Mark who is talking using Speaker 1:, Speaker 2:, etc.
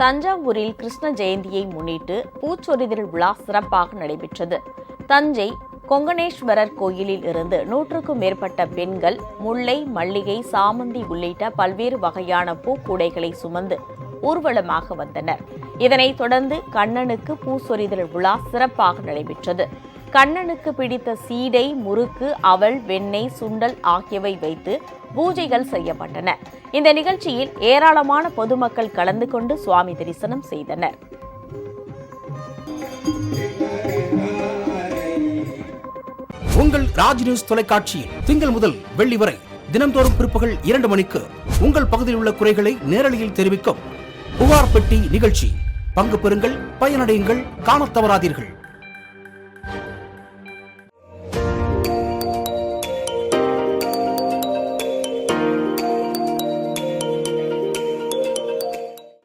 Speaker 1: தஞ்சாவூரில் கிருஷ்ண ஜெயந்தியை முன்னிட்டு பூச்சொரிதல் விழா சிறப்பாக நடைபெற்றது. தஞ்சை கொங்கணேஸ்வரர் கோயிலில் இருந்து நூற்றுக்கும் மேற்பட்ட பெண்கள் முல்லை மல்லிகை சாமந்தி உள்ளிட்ட பல்வேறு வகையான பூக்கூடைகளை சுமந்து ஊர்வலமாக வந்தனர். இதனைத் தொடர்ந்து கண்ணனுக்கு பூசொரிதல் விழா சிறப்பாக நடைபெற்றது. கண்ணனுக்கு பிடித்த சீடை முறுக்கு அவள் வெண்ணெய் சுண்டல் ஆகியவை வைத்து பூஜைகள் செய்யப்பட்டன. இந்த நிகழ்ச்சியில் ஏராளமான பொதுமக்கள் கலந்து கொண்டு சுவாமி தரிசனம் செய்தனர்.
Speaker 2: உங்கள் ராஜ் நியூஸ் தொலைக்காட்சியில் திங்கள் முதல் வெள்ளி வரை தினந்தோறும் பிற்பகல் இரண்டு மணிக்கு உங்கள் பகுதியில் உள்ள குறைகளை நேரலையில் தெரிவிக்கும் புகார் பெட்டி நிகழ்ச்சி. பங்கு பெறுங்கள் பயனடையுங்கள் காணத் தவறாதீர்கள்.